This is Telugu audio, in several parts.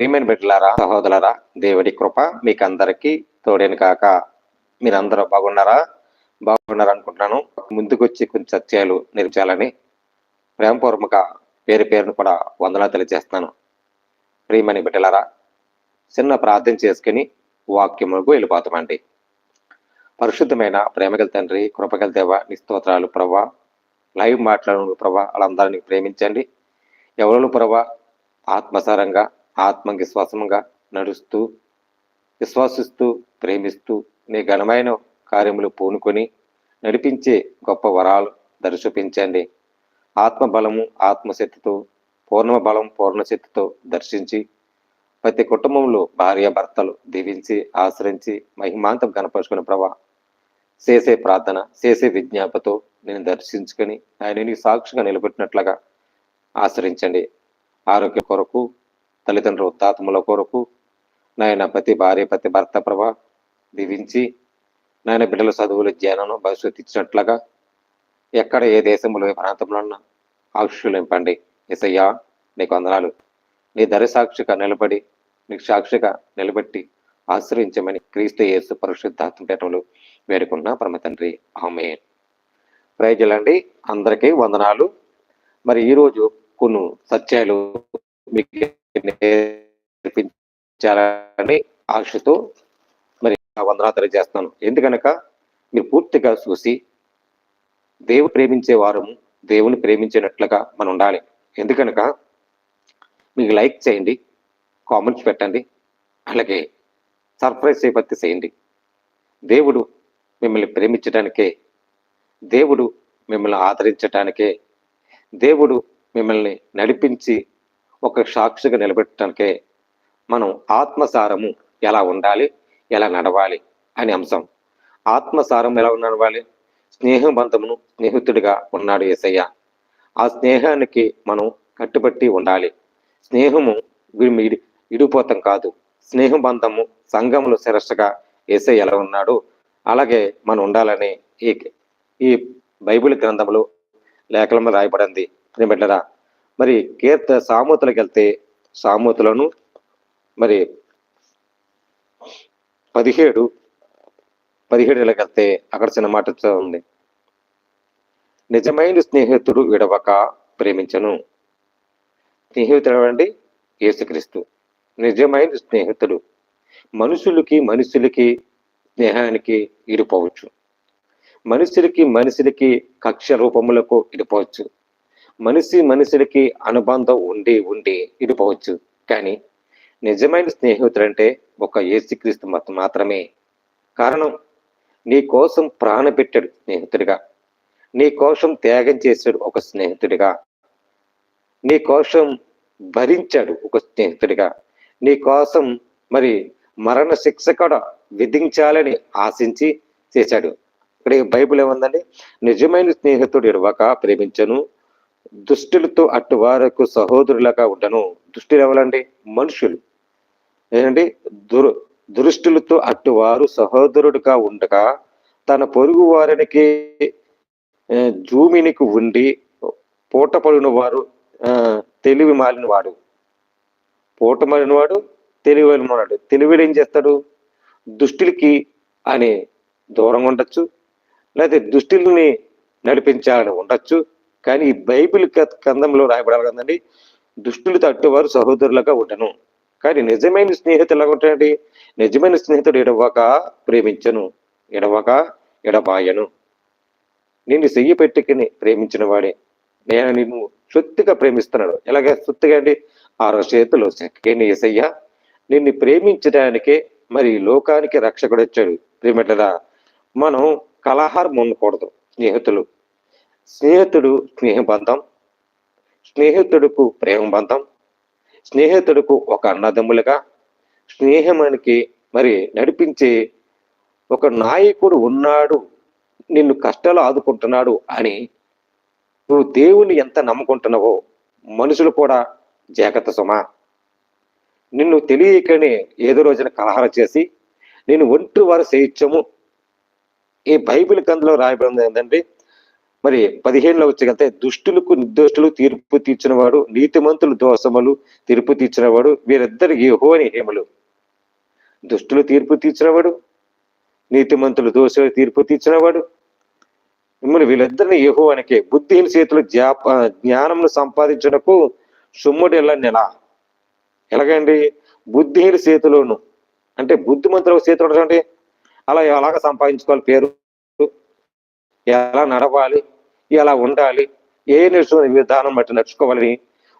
ప్రియమైన బిడ్డలారా సహోదరులారా దేవుడి కృప మీకు అందరికీ తోడేను కాక మీరందరూ బాగున్నారా? బాగున్నారు అనుకుంటున్నాను. ముందుకొచ్చి కొన్ని సత్యాలు నిర్చాలని ప్రేమపూర్వక పేరు పేరును కూడా వందనా తెలియజేస్తున్నాను. ప్రియమని బిడ్డలారా చిన్న ప్రార్థన చేసుకుని వాక్యములకు వెళ్ళిపోతామండి. పరిశుద్ధమైన ప్రేమగల తండ్రి కృపగల దేవ నిస్తోత్రాలు ప్రభా. లైవ్ మాట్లాడు ప్రభా వాళ్ళందరినీ ప్రేమించండి. ఎవరు ప్రభా? ఆత్మసారంగా ఆత్మకి విశ్వాసంగా నడుస్తూ విశ్వాసిస్తూ ప్రేమిస్తూ నీ ఘనమైన కార్యములు పూనుకొని నడిపించే గొప్ప వరాలు దర్శించండి ఆత్మబలము ఆత్మశక్తితో పూర్ణ బలం పూర్ణశక్తితో దర్శించి ప్రతి కుటుంబంలో భార్య భర్తలు దీవించి ఆశ్రయించి మహిమాంతం కనపరుచుకుని ప్రభా చేసే ప్రార్థన చేసే విజ్ఞాపతో నేను దర్శించుకొని ఆయన సాక్షిగా నిలబెట్టినట్లుగా ఆశ్రయించండి. ఆరోగ్య కొరకు తల్లిదండ్రుల ఉత్తాత్ముల కొరకు నాయన ప్రతి భార్య ప్రతి భర్త ప్రభ దీవించి నాయన బిడ్డల చదువుల జ్ఞానం భవిష్యత్తు ఇచ్చినట్లుగా ఎక్కడ ఏ దేశంలో ఏ ప్రాంతంలో ఉన్న ఆక్షులు నింపండి. ఎసయ్యా నీకు వందనాలు. నీ దరిసాక్షిగా నిలబడి నీకు సాక్షిగా నిలబెట్టి ఆశ్రయించమని క్రీస్తు యేసు పరిశుద్ధాత్మ పేటలు వేడుకున్న పరమ తండ్రి. ఆమె ప్రజలండి అందరికీ వందనాలు. మరి ఈరోజు కొన్ని సత్యాలు మీకు నేర్పించాలని ఆశతో మరి వందనా తెలియజేస్తాను ఎందుకనక మీరు పూర్తిగా చూసి దేవుడు ప్రేమించే వారము దేవుని ప్రేమించినట్లుగా మనం ఉండాలి. ఎందుకనక మీకు లైక్ చేయండి కామెంట్స్ పెట్టండి అలాగే సర్ప్రైజ్ చేపత్తి చేయండి. దేవుడు మిమ్మల్ని ప్రేమించడానికే దేవుడు మిమ్మల్ని ఆదరించడానికే దేవుడు మిమ్మల్ని నడిపించి ఒక సాక్షిగా నిలబెట్టడానికే మనం ఆత్మసారము ఎలా ఉండాలి ఎలా నడవాలి అనే అంశం. ఆత్మసారం ఎలా నడవాలి? స్నేహ బంధమును స్నేహితుడిగా ఉన్నాడు ఏసయ్య. ఆ స్నేహానికి మనం కట్టుబట్టి ఉండాలి. స్నేహము వి- ఇడి- కాదు. స్నేహ బంధము సంఘములు శిరస్సుగా ఏసయ్య ఎలా ఉన్నాడు? అలాగే మనం ఉండాలని ఈ ఈ బైబిల్ గ్రంథములు లేఖల మీద రాయబడింది బిడ్డరా మరి కీర్త సామూతులకు వెళ్తే సామూతులను మరి పదిహేడు పదిహేడులకు వెళ్తే అక్కడ చిన్న మాట ఉంది. నిజమైన స్నేహితుడు విడవక ప్రేమించను. స్నేహితుడు అండి యేసుక్రీస్తు. నిజమైన స్నేహితుడు. మనుషులకి మనుషులకి స్నేహానికి ఇడిపోవచ్చు మనుషులకి మనుషులకి కక్ష రూపములకు ఇడిపోవచ్చు మనిషి మనుషులకి అనుబంధం ఉండి ఉండి ఇడిపోవచ్చు. కానీ నిజమైన స్నేహితుడు అంటే ఒక యేసుక్రీస్తు మత మాత్రమే. కారణం నీ కోసం ప్రాణ పెట్టాడు స్నేహితుడిగా. నీ కోసం త్యాగం చేశాడు ఒక స్నేహితుడిగా. నీ కోసం భరించాడు ఒక స్నేహితుడిగా. నీ కోసం మరి మరణ శిక్ష కూడా విధించాలని ఆశించి చేశాడు. ఇక్కడ బైబిల్ ఏముందండి? నిజమైన స్నేహితుడు ఇడవక ప్రేమించను దుష్టులతో అటు వారకు సహోదరులగా ఉండను. దుష్టులు ఎవరండి? మనుషులు. ఏంటంటే దురు దురుష్టులతో అట్టువారు సహోదరుడుగా ఉండగా తన పొరుగు వారికి జూమినికి ఉండి పూట పడిన వారు తెలివి మాలిన వాడు పూట మాలిన వాడు తెలివి మాలినవాడు. తెలివిడు ఏం చేస్తాడు? దుష్టులకి అని దూరంగా ఉండొచ్చు. లేకపోతే దుష్టుల్ని నడిపించాలని ఉండొచ్చు. కానీ ఈ బైబిల్ కందంలో గ్రంథంలో రాయబడాలి కదండి దుష్టులు తట్టువారు సహోదరులుగా ఉండను. కానీ నిజమైన స్నేహితులు ఎలా ఉంటాయండి? నిజమైన స్నేహితుడు ఎడవక ప్రేమించను ఎడవక ఎడబాయను. నిన్ను సెయ్యి పెట్టుకుని ప్రేమించిన వాడే. నేను నిన్ను సొత్తుగా ప్రేమిస్తున్నాడు ఎలాగ సొత్తుగా అండి? ఆరో చేతులు చెక్కేని ఏసయ్య నిన్ను ప్రేమించడానికే మరి లోకానికి రక్షకుడు వచ్చాడు ప్రేమిటరా మనం కలహారం ఉండకూడదు స్నేహితులు. స్నేహితుడు స్నేహబంధం స్నేహితుడుకు ప్రేమ బంధం స్నేహితుడుకు ఒక అన్నదమ్ములుగా స్నేహమానికి మరి నడిపించే ఒక నాయకుడు ఉన్నాడు నిన్ను కష్టాలు ఆదుకుంటున్నాడు అని నువ్వు దేవుని ఎంత నమ్ముకుంటున్నావో మనుషులు కూడా జాగ్రత్త సుమా. నిన్ను తెలియకనే ఏదో రోజున కలహారం చేసి నేను ఒంటి వారు చేయించము ఈ బైబిల్ కందులో రాయబడింది ఏంటంటే మరి పదిహేనులో వచ్చగలితే దుష్టులకు నిర్దోషులు తీర్పు తీర్చినవాడు నీతిమంతులు దోషములు తీర్పు తీర్చినవాడు వీరిద్దరు అని హేములు. దుష్టులు తీర్పు తీర్చినవాడు నీతిమంతులు దోషులు తీర్పు తీర్చినవాడు మిమ్మల్ని వీళ్ళిద్దరిని యెహోవానికే బుద్ధిహీన చేతులు జ్ఞాప జ్ఞానమును సంపాదించుటకు సుమ్ముడు ఎలా నెల ఎలాగండి? బుద్ధిహీన చేతిలోను అంటే బుద్ధిమంతుల చేతులు అంటే అలా ఎలాగ సంపాదించుకోవాలి పేరు? ఎలా నడవాలి? ఎలా ఉండాలి? ఏ నేర్చుకునే విధానం బట్టి నడుచుకోవాలని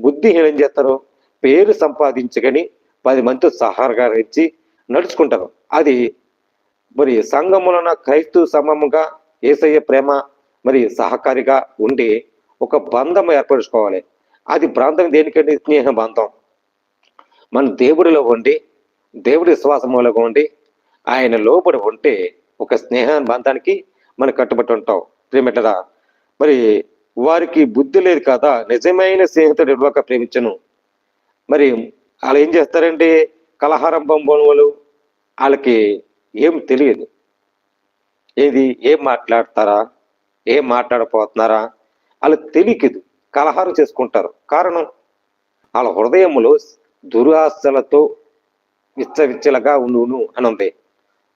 బుద్ధిహీనం చేస్తారు? పేరు సంపాదించగని పది మంది ఇచ్చి నడుచుకుంటారు. అది మరి సంఘములన క్రైస్తవ సమముగా ఏసయ్య ప్రేమ మరి సహకారిగా ఉండి ఒక బంధం ఏర్పరచుకోవాలి. అది ప్రాంతం దేనికంటే? స్నేహ బంధం. మన దేవుడిలో ఉండి దేవుడి విశ్వాసములో ఉండి ఆయన లోబడి ఉంటే ఒక స్నేహ బంధానికి మనం కట్టుబడి ఉంటాం. ప్రేమిటరా మరి వారికి బుద్ధి లేదు కదా నిజమైన స్నేహితుడు ఇవ్వక ప్రేమించను. మరి వాళ్ళు ఏం చేస్తారంటే కలహారం బొమ్మలు వాళ్ళకి ఏం తెలియదు. ఏది ఏం మాట్లాడతారా ఏం మాట్లాడపోతున్నారా వాళ్ళకి తెలియదు కలహారం చేసుకుంటారు. కారణం వాళ్ళ హృదయములో దురాశలతో విచ్చవిచ్చలగా ఉండును అని ఉంది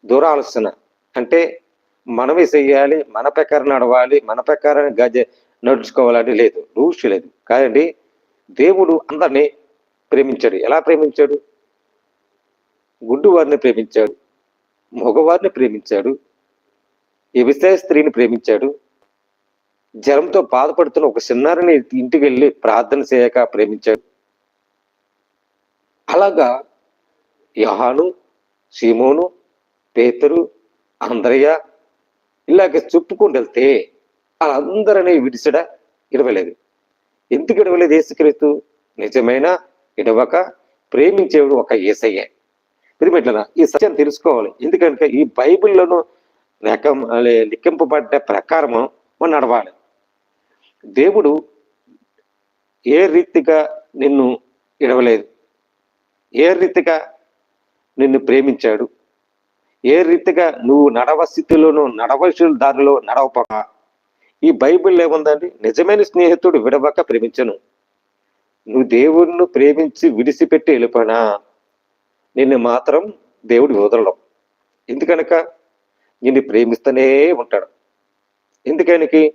దురాలోచన అంటే మనమే చెయ్యాలి మన ప్రకారం నడవాలి మన ప్రకారం గజ నడుచుకోవాలని లేదు రూల్స్ లేదు. కాదండి దేవుడు అందరినీ ప్రేమించాడు. ఎలా ప్రేమించాడు? గుడ్డు వారిని ప్రేమించాడు మగవారిని ప్రేమించాడు వ్యవసాయ స్త్రీని ప్రేమించాడు. జ్వరంతో బాధపడుతున్న ఒక చిన్నారిని ఇంటికి వెళ్ళి ప్రార్థన చేయక ప్రేమించాడు. అలాగా యహాను సీమోను పేతరు అంద్రయ్య ఇలాగ చెప్పుకుంటూ వెళ్తే వాళ్ళందరినీ విడిచడ ఇడవలేదు. ఎందుకు ఇడవలేదు ఏసుక్రీస్తు నిజమైన? ఇడవక? ప్రేమించేవాడు ఒక ఏసయ్యే. పిరిమిట్లనా ఈ సత్యం తెలుసుకోవాలి. ఎందుకంటే ఈ బైబిల్లోనూ లెక్క లిఖింపబడ్డ ప్రకారము మనం నడవాలి. దేవుడు ఏ రీతిగా నిన్ను ఇడవలేదు? ఏ రీతిగా నిన్ను ప్రేమించాడు? ఏ రీతిగా నువ్వు నడవ స్థితిలోనూ నడవలసిన దారిలో నడవపక? ఈ బైబిల్ ఏముందండి? నిజమైన స్నేహితుడు విడవక ప్రేమించను. నువ్వు దేవుణ్ణి ప్రేమించి విడిచిపెట్టి వెళ్ళిపోయినా నిన్ను మాత్రం దేవుడు వదలడం. ఎందుకనక? నిన్ను ప్రేమిస్తూనే ఉంటాడు. ఎందుకనికి?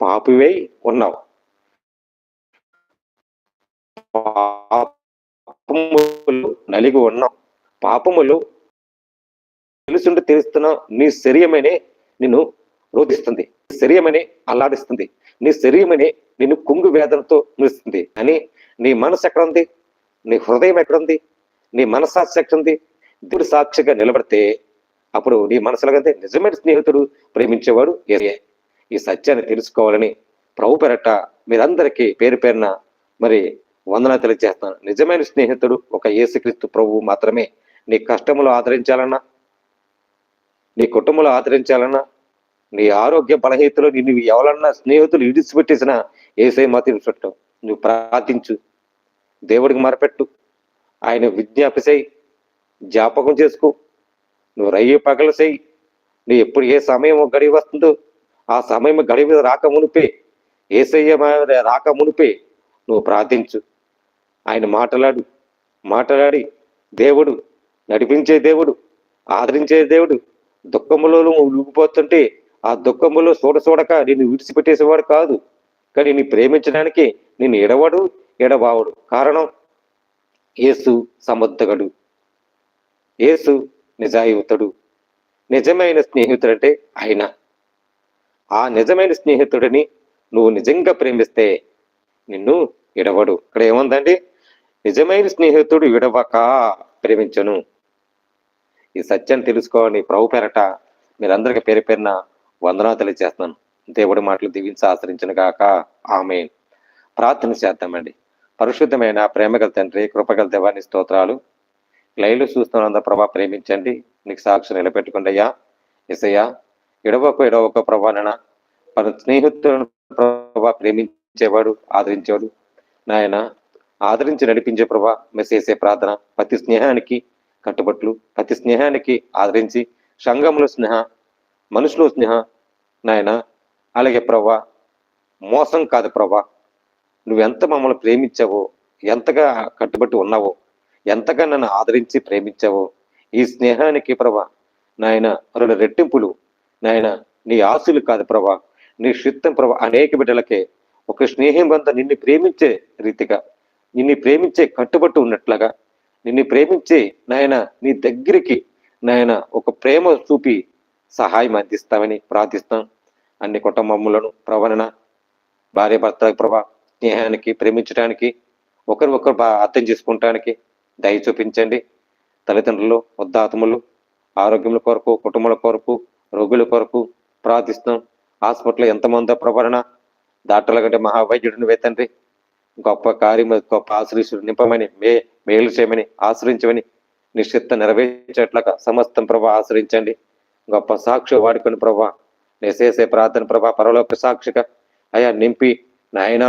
పాపివై ఉన్నావు. పాపములు నలిగి ఉన్నాం పాపములు తెలుసుంటే తెలుస్తున్న నీ శరీరమనే నిన్ను రోధిస్తుంది. శరీరమని అల్లాడిస్తుంది నీ శరీరమని నిన్ను కుంగు వేదనతో నిలుస్తుంది అని నీ మనసు ఎక్కడ ఉంది నీ హృదయం ఎక్కడుంది? నీ మనసాక్షి ఎక్కడ ఉంది దేవుడు సాక్షిగా నిలబడితే అప్పుడు నీ మనసులో కంటే నిజమైన స్నేహితుడు ప్రేమించేవాడు ఏసయ్యే. ఈ సత్యాన్ని తెలుసుకోవాలని ప్రభు పెరట మీరందరికీ పేరు పేరున మరి వందన తెలియజేస్తాను నిజమైన స్నేహితుడు ఒక యేసుక్రీస్తు ప్రభువు మాత్రమే. నీ కష్టములు ఆదరించాలన్నా నీ కుటుంబంలో ఆదరించాలన్నా నీ ఆరోగ్య బలహీతలో నిన్ను ఎవరన్నా స్నేహితులు ఇడిచిపెట్టేసిన ఏసై మాత్రం చుట్టం నువ్వు ప్రార్థించు. దేవుడికి మరపెట్టు. ఆయన విజ్ఞాపిసై జ్ఞాపకం చేసుకో. నువ్వు రయ్యి పగలు చేయి. నువ్వు ఎప్పుడు ఏ సమయం గడివి వస్తుందో ఆ సమయం గడివి రాక మునిపే ఏసయ్య రాక మునిపే నువ్వు ప్రార్థించు. ఆయన మాట్లాడు. మాట్లాడి దేవుడు నడిపించే దేవుడు ఆదరించే దేవుడు దుఃఖములో నువ్వు ఆ దుఃఖములో చూడ చూడక నిన్ను విడిచిపెట్టేసేవాడు కాదు. కానీ నీ ప్రేమించడానికి నిన్ను ఎడవడు ఎడబావుడు. కారణం? యేసు సమర్థకుడు యేసు నిజాయుతుడు నిజమైన స్నేహితుడు అంటే ఆయన. ఆ నిజమైన స్నేహితుడిని నువ్వు నిజంగా ప్రేమిస్తే నిన్ను ఎడవడు. ఇక్కడ ఏముందండి? నిజమైన స్నేహితుడు విడవక ప్రేమించను. ఈ సత్యాన్ని తెలుసుకోవాలని ప్రభు పేరట మీరందరికీ పేరు పేరున వందనాలు తెలియజేస్తున్నాను. దేవుడి మాటలు దీవించి ఆశ్రయించిన గాక. ఆమె ప్రార్థన చేద్దామండి. పరిశుద్ధమైన ప్రేమగల తండ్రి కృపగల దేవాని స్తోత్రాలు. లైలు చూస్తున్నంత ప్రభా ప్రేమించండి. నీకు సాక్షి నిలబెట్టుకోండి అయ్యా. ఇసయ్యా ఎడవకు ఎడవకు ప్రభానన మన స్నేహితులను ప్రభా ప్రేమించేవాడు ఆదరించేవాడు. నాయన ఆదరించి నడిపించే ప్రభా మెసేసే ప్రార్థన. ప్రతి స్నేహానికి కట్టుబట్లు ప్రతి స్నేహానికి ఆదరించి సంఘంలో స్నేహ మనుషులు స్నేహ నాయన అలాగే ప్రవ్వా మోసం కాదు ప్రభా నువ్వెంత మమ్మల్ని ప్రేమించావో ఎంతగా కట్టుబట్టి ఉన్నావో ఎంతగా నన్ను ఆదరించి ప్రేమించావో ఈ స్నేహానికి ప్రభా నాయన రెండు రెట్టింపులు. నాయన నీ ఆశలు కాదు ప్రభా నీ చిత్తం ప్రభా అనేక బిడ్డలకే ఒక స్నేహం బంధ నిన్ను ప్రేమించే రీతిగా నిన్ను ప్రేమించే కట్టుబట్టు ఉన్నట్లుగా నిన్ను ప్రేమించి నాయన నీ దగ్గరికి నాయన ఒక ప్రేమ చూపి సహాయం అందిస్తామని ప్రార్థిస్తాం. అన్ని కుటుంబములను ప్రవణన భార్య భర్త ప్రభా స్నేహానికి ప్రేమించడానికి ఒకరు ఒకరు బా అర్థం చేసుకుంటానికి దయ చూపించండి. తల్లిదండ్రులు ఉద్దాతములు ఆరోగ్యముల కొరకు కుటుంబాల కొరకు రోగుల కొరకు ప్రార్థిస్తాం. హాస్పిటల్ ఎంతమందో ప్రవరణ డాక్టర్ల కంటే మహావైద్యుడిని నువ్వే గొప్ప కార్యం గొప్ప ఆశ్రయిస్తుడు. నింపమని మే మేలు చేయమని ఆశ్రయించమని నిశ్చిత నెరవేర్చేట్లక సమస్తం ప్రభా ఆశ్రయించండి. గొప్ప సాక్షి వాడుకొని ప్రభా నేసేసే ప్రార్థన ప్రభా పరలోక సాక్షిగా అయా నింపి నాయన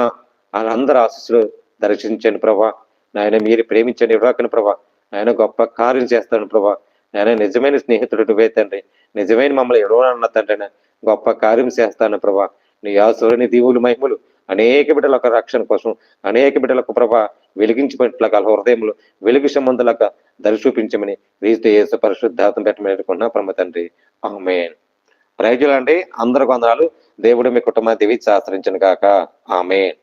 అందరు ఆశీస్సులు దర్శించండి ప్రభా. నాయన మీరు ప్రేమించండి ఇవ్వకని ప్రభా. నాయన గొప్ప కార్యం చేస్తాను ప్రభా. నాయన నిజమైన స్నేహితుడు నువ్వే తండ్రి. నిజమైన మమ్మల్ని ఎడవనన్న తండ్రి గొప్ప కార్యం చేస్తాను ప్రభా. నీ ఆసురుని దీవులు మహిమలు అనేక బిడ్డలకు రక్షణ కోసం అనేక బిడ్డలకు ప్రభా వెలిగించినట్లుగా హృదయములు వెలుగు సంబంధులకు దరి చూపించమని క్రీస్తు యేసు పరిశుద్ధార్థం పెట్టమని పరమ తండ్రి ఆమెన్. ప్రయోజనాలు అండి. అందరికి వందనాలు. దేవుడు మీ కుటుంబాన్ని దేవి శాస్త్రించను కాక ఆమెన్.